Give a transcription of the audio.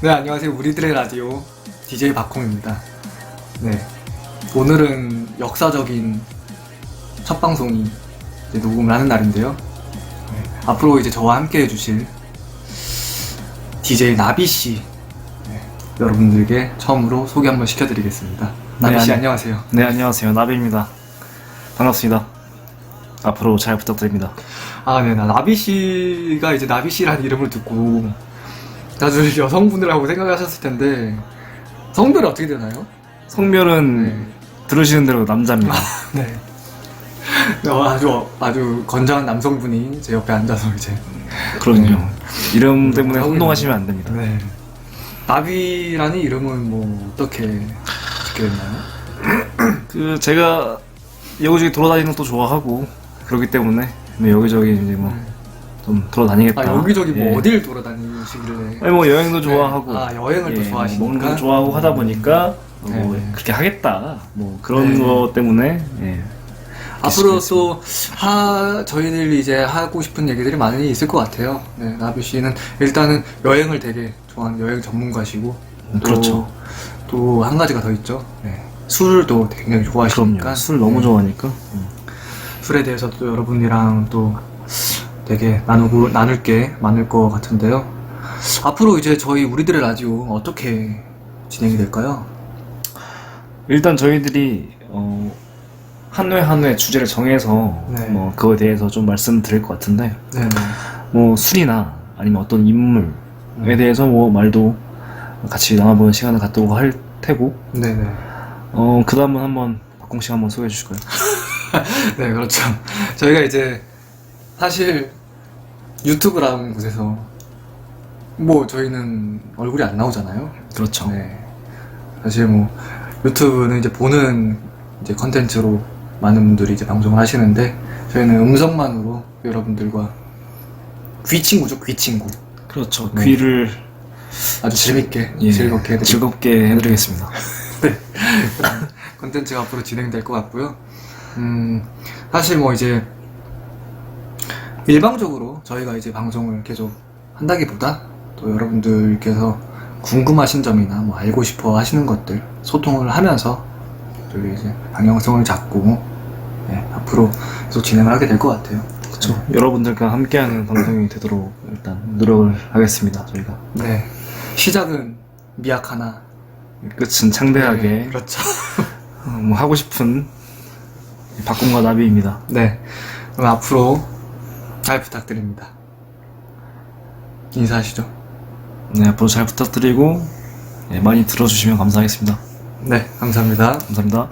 네, 안녕하세요. 우리들의 라디오 DJ 박홍입니다. 네. 오늘은 역사적인 첫 방송이 녹음을 하는 날인데요. 네, 앞으로 이제 저와 함께 해주실 DJ 나비씨. 네, 여러분들께 처음으로 소개 한번 시켜드리겠습니다. 나비씨, 네, 안녕하세요. 네, 안녕하세요. 나비입니다. 반갑습니다. 앞으로 잘 부탁드립니다. 아, 네, 나 나비씨가 이제 나비씨라는 이름을 듣고 다들 여성분이라고 생각하셨을 텐데 성별이 어떻게 되나요? 성별은 네. 들으시는 대로 남자입니다. 네. 어, 아주 아주 건장한 남성분이 제 옆에 앉아서 이제 그럼요. 이름 때문에 하고 혼동하시면 안 됩니다. 네. 나비라는 이름은 뭐 어떻게 짓게 됐나요? 그 제가 여기저기 돌아다니는 것도 좋아하고 그렇기 때문에 뭐 여기저기 이제 뭐 좀 돌아다니겠다. 아 여기저기 뭐 예. 어딜 돌아다니시길래 아니 뭐 여행도 좋아하고 아, 여행을 또 예, 좋아하시니까? 먹는 거 좋아하고 하다 보니까 네, 뭐 네. 그렇게 하겠다. 뭐 그런 네. 거 때문에 예. 앞으로 또 하, 저희들이 이제 하고 싶은 얘기들이 많이 있을 것 같아요. 네, 나비 씨는 일단은 여행을 되게 좋아하는 여행 전문가시고 음, 그렇죠. 또 한 가지가 더 있죠. 네. 술도 굉장히 좋아하시니까 그럼요. 술 너무 네. 좋아하니까. 술에 대해서 또 여러분이랑 또 되게 나누고 나눌 게 많을 것 같은데요. 앞으로 이제 저희 우리들의 라디오 어떻게 진행이 될까요? 일단 저희들이 어, 한회 한회 주제를 정해서 네. 뭐 그거에 대해서 좀 말씀드릴 것 같은데 네, 뭐 술이나 아니면 어떤 인물에 네. 대해서 뭐 말도 같이 나눠보는 시간을 갖도록 할 테고 네, 네. 어 그다음은 한번 박공 씨가 한번 소개해 주실까요? 네, 그렇죠. 저희가 이제 사실 유튜브라는 곳에서 뭐 저희는 얼굴이 안 나오잖아요. 그렇죠. 네. 사실 뭐 유튜브는 이제 보는 이제 컨텐츠로 많은 분들이 이제 방송을 하시는데 저희는 음성만으로 여러분들과 귀친구죠, 귀친구. 그렇죠. 네. 귀를 아주 재밌게 예, 즐겁게 해드릴 즐겁게 해드리겠습니다. 컨텐츠가 앞으로 진행될 것 같고요. 음, 사실 뭐 이제 일방적으로 저희가 이제 방송을 계속 한다기보다 또 여러분들께서 궁금하신 점이나 뭐 알고 싶어 하시는 것들 소통을 하면서 저희 이제 방향성을 잡고 네, 앞으로 계속 진행을 하게 될 것 같아요. 그렇죠. 여러분들과 함께하는 방송이 되도록 일단 노력을 하겠습니다. 저희가 네. 시작은 미약하나 끝은 창대하게 네, 그렇죠. 어, 뭐 하고 싶은 박공과 나비입니다. 네. 그럼 앞으로 잘 부탁드립니다. 인사하시죠. 네, 앞으로 잘 부탁드리고 예, 많이 들어주시면 감사하겠습니다. 네, 감사합니다. 감사합니다.